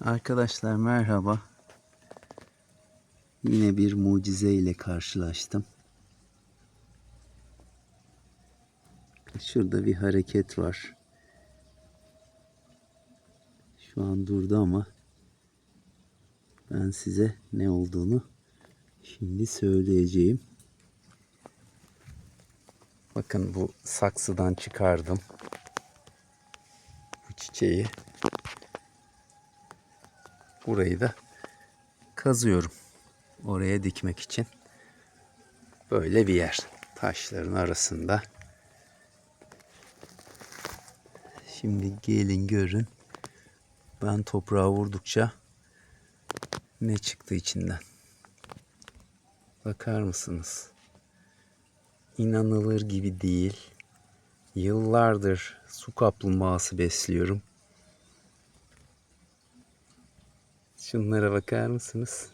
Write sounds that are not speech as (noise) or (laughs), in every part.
Arkadaşlar merhaba. Yine bir mucize ile karşılaştım. Şurada bir hareket var. Şu an durdu ama ben size ne olduğunu şimdi söyleyeceğim. Bakın bu saksıdan çıkardım. Bu çiçeği. Burayı da kazıyorum. Oraya dikmek için. Böyle bir yer. Taşların arasında. Şimdi gelin görün. Ben toprağa vurdukça ne çıktı içinden. Bakar mısınız? İnanılır gibi değil. Yıllardır su kaplumbağası besliyorum. Şunlara bakar mısınız?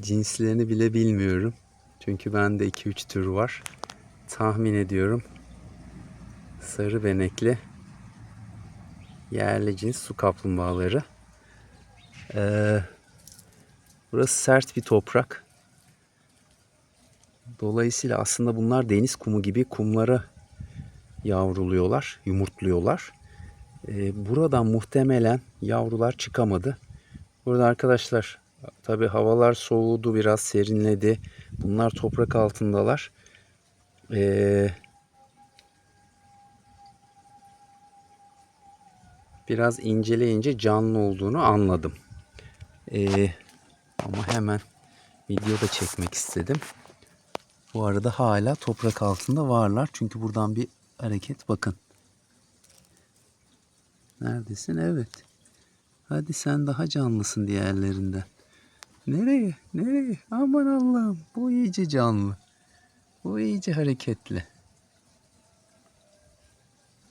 Cinslerini bile bilmiyorum. Çünkü bende 2-3 tür var. Tahmin ediyorum. Sarı benekli yerli cins su kaplumbağaları. Ee, burası sert bir toprak. Dolayısıyla aslında bunlar deniz kumu gibi kumlara yavruluyorlar, yumurtluyorlar. Ee, buradan muhtemelen yavrular çıkamadı. Burada arkadaşlar tabi havalar soğudu biraz serinledi. Bunlar toprak altındalar. Ee, biraz inceleyince canlı olduğunu anladım. Ee, ama hemen videoda çekmek istedim. Bu arada hala toprak altında varlar. Çünkü buradan bir hareket bakın. Neredesin? Evet. Hadi sen daha canlısın diğerlerinden. Nereye? Nereye? Aman Allah'ım. Bu iyice canlı. Bu iyice hareketli.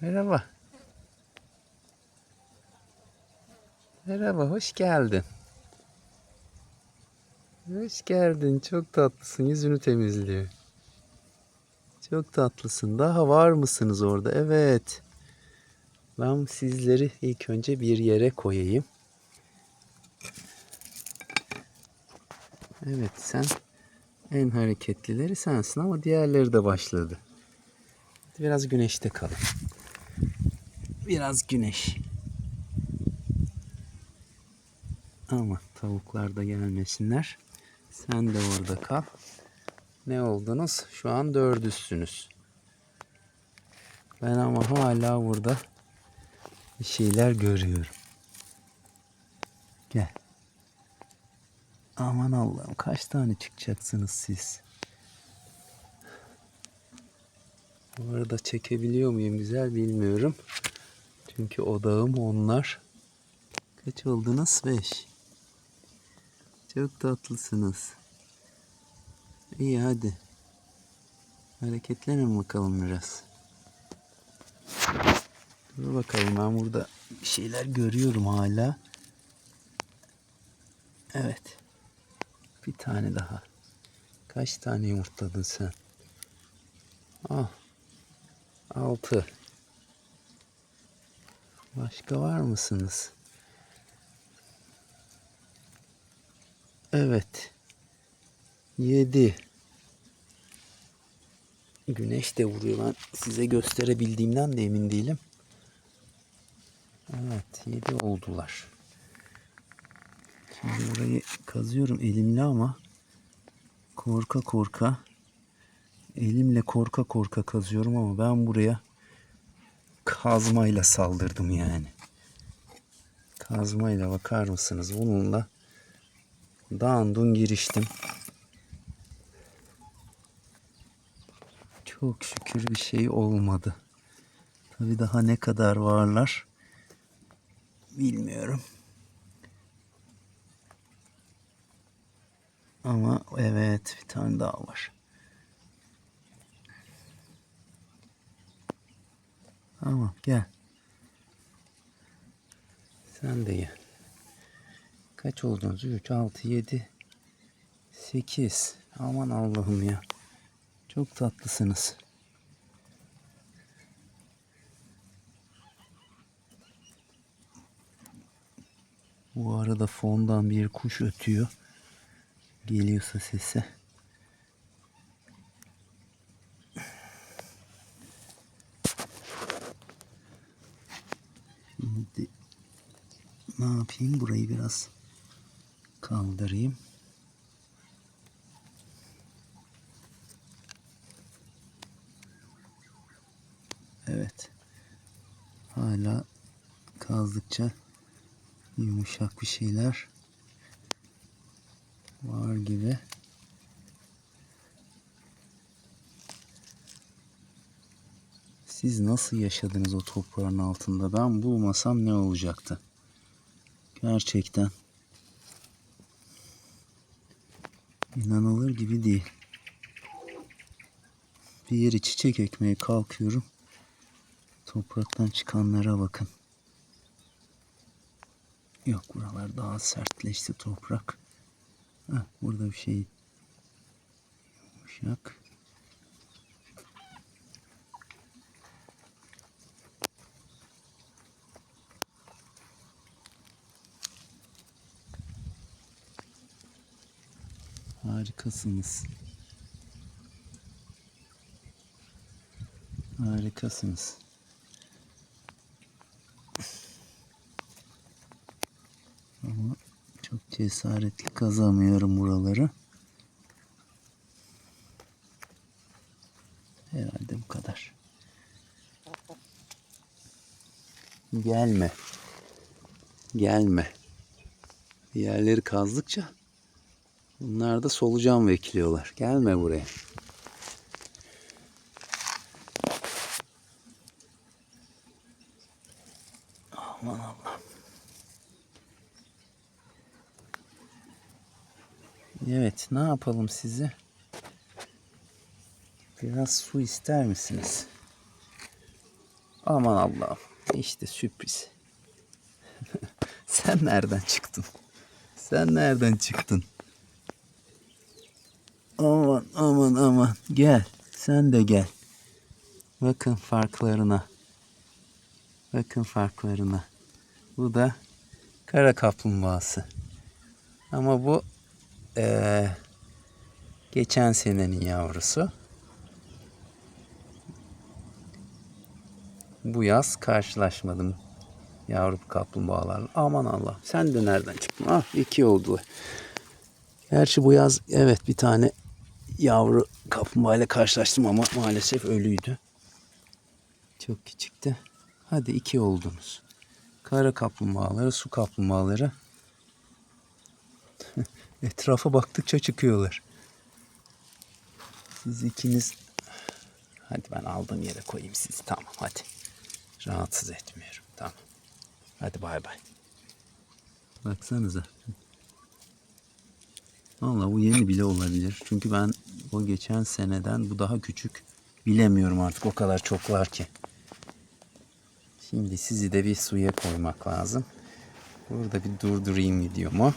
Merhaba. Merhaba, hoş geldin. Hoş geldin. Çok tatlısın. Yüzünü temizliyor. Çok tatlısın. Daha var mısınız orada? Evet. Ben sizleri ilk önce bir yere koyayım. Evet sen en hareketlileri sensin ama diğerleri de başladı. Biraz güneşte kalın. Biraz güneş. Ama tavuklar da gelmesinler. Sen de orada kal. Ne oldunuz? Şu an dördüzsünüz. Ben ama hala burada bir şeyler görüyorum. Gel. Aman Allah'ım kaç tane çıkacaksınız siz? Bu arada çekebiliyor muyum güzel bilmiyorum. Çünkü odağım onlar. Kaç oldunuz? Beş. Çok tatlısınız. İyi hadi. Hareketlenin bakalım biraz. Dur bakalım ben burada bir şeyler görüyorum hala. Evet. Bir tane daha. Kaç tane yumurtladın sen? Ah. Altı. Başka var mısınız? Evet. Yedi. Güneş de vuruyor. Ben size gösterebildiğimden de emin değilim. Evet. Yedi oldular. Şimdi burayı kazıyorum elimle ama korka korka elimle korka korka kazıyorum ama ben buraya kazmayla saldırdım yani. Kazmayla bakar mısınız? Bununla dağındun giriştim. Çok şükür bir şey olmadı. Tabi daha ne kadar varlar bilmiyorum. Ama evet bir tane daha var. Tamam gel. Sen de gel. Kaç oldunuz? 3, 6, 7, 8. Aman Allah'ım ya. Çok tatlısınız. Bu arada fondan bir kuş ötüyor. Geliyorsa sesi. Şimdi ne yapayım? Burayı biraz kaldırayım. Evet. Hala kazdıkça yumuşak bir şeyler var gibi. Siz nasıl yaşadınız o toprağın altında? Ben bulmasam ne olacaktı? Gerçekten. İnanılır gibi değil. Bir yeri çiçek ekmeye kalkıyorum. Topraktan çıkanlara bakın. Yok buralar daha sertleşti toprak. Heh, burada bir şey yumuşak. Harikasınız. Harikasınız. Ama çok cesaretli kazamıyorum buraları. Herhalde bu kadar. Gelme. Gelme. Yerleri kazdıkça bunlar da solucan bekliyorlar. Gelme buraya. Aman Allah. Evet, ne yapalım size? Biraz su ister misiniz? Aman Allah'ım. İşte sürpriz. (laughs) Sen nereden çıktın? Sen nereden çıktın? Aman aman aman. Gel. Sen de gel. Bakın farklarına. Bakın farklarına. Bu da kara kaplumbağası. Ama bu eee, geçen senenin yavrusu. Bu yaz karşılaşmadım yavru kaplumbağalarla. Aman Allah. Sen de nereden çıktın? Ah iki oldu. Gerçi bu yaz evet bir tane yavru kaplumbağa ile karşılaştım ama maalesef ölüydü. Çok küçüktü. Hadi iki oldunuz. Kara kaplumbağaları, su kaplumbağaları. (laughs) Etrafa baktıkça çıkıyorlar. Siz ikiniz... Hadi ben aldığım yere koyayım sizi. Tamam hadi. Rahatsız etmiyorum. Tamam. Hadi bay bay. Baksanıza. Valla bu yeni bile olabilir. Çünkü ben o geçen seneden bu daha küçük. Bilemiyorum artık o kadar çoklar ki. Şimdi sizi de bir suya koymak lazım. Burada bir durdurayım videomu.